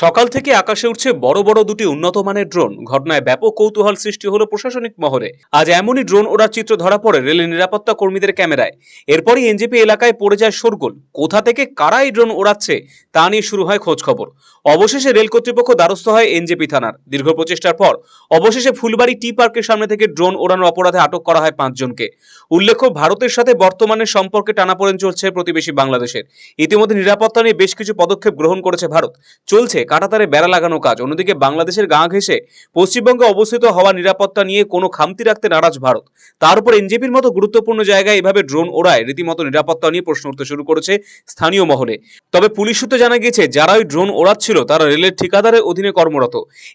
সকাল থেকে আকাশে উঠছে বড় বড় দুটি উন্নত মানের ড্রোন। ঘটনায় ব্যাপক কৌতূহল সৃষ্টি হলো প্রশাসনিক মহলে। আজ এমনই ড্রোন ওড়ার চিত্র ধরা পড়ে রেলের নিরাপত্তা কর্মীদের ক্যামেরায়। এরপরই এনজেপি এলাকায় পড়ে যায় শোরগোল। কোথা থেকে কারা এই ড্রোন ওড়াচ্ছে, তা নিয়ে শুরু হয় খোঁজ খবর। অবশেষে রেল কর্তৃপক্ষ দ্বারস্থ হয় এনজেপি থানার। দীর্ঘ প্রচেষ্টার পর অবশেষে ফুলবাড়ি টি পার্কের সামনে থেকে ড্রোন ওড়ানোর অপরাধে আটক করা হয় পাঁচজনকে। উল্লেখ্য, ভারতের সাথে বর্তমানে সম্পর্কে টানাপোড়েন চলছে প্রতিবেশী বাংলাদেশের। ইতিমধ্যে নিরাপত্তা নিয়ে বেশ কিছু পদক্ষেপ গ্রহণ করেছে ভারত। চলছে কাটাতারে বেড়া লাগানো কাজ। অন্যদিকে বাংলাদেশের গা ঘেঁষে পশ্চিমবঙ্গে অবস্থিত হওয়া নিরাপত্তা নিয়ে কোনো খামতি রাখতে নারাজ ভারত। তার উপর এনজেপির মতো গুরুত্বপূর্ণ জায়গায় এভাবে ড্রোন ওড়ায় রীতিমতো নিরাপত্তা নিয়ে প্রশ্ন উঠতে শুরু করেছে স্থানীয় মহলে। তবে পুলিশ সূত্রে জানা গিয়েছে, যারা ওই ড্রোন ওড়াচ্ছিল তারা রেলের ঠিকাদারের অধীনে কর্মরত।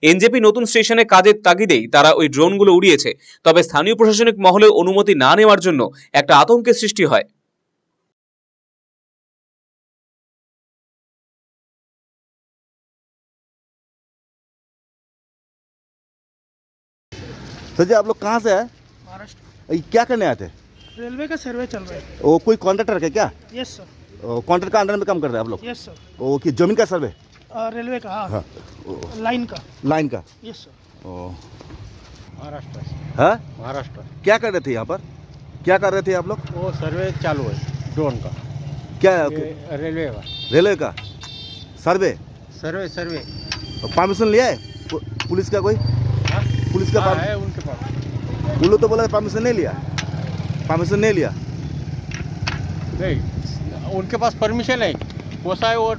এনজেপি নতুন স্টেশনে কাজের তাগিদেই তারা ওই ড্রোনগুলো উড়িয়েছে। তবে স্থানীয় প্রশাসনিক মহলে অনুমতি না নেওয়ার জন্য একটা আতঙ্কের সৃষ্টি হয়। सर जी आप लोग कहाँ से है? महाराष्ट्र। क्या करने आए थे? रेलवे का सर्वे चल रहा है। वो कोई कॉन्ट्रैक्टर है क्या? यस सर कॉन्ट्रैक्टर का अंडर में काम कर रहे हैं आप लोग? यस सर वो कि ज़मीन का सर्वे? रेलवे का हाँ। हाँ। लाइन का। लाइन का? Yes sir Maharashtra. हाँ? महाराष्ट्र। क्या कर रहे थे यहाँ पर? क्या कर रहे थे आप लोग? वो सर्वे चालू है ड्रोन का। क्या रेलवे का। रेलवे का? सर्वे? सर्वे सर्वे। परमिशन लिया है? पुलिस का कोई? हाँ? पुलिस का हाँ, वो तो बोला परमिशन नहीं लिया। परमिशन नहीं लिया। नहीं उनके पास परमिशन है। वो साहब वो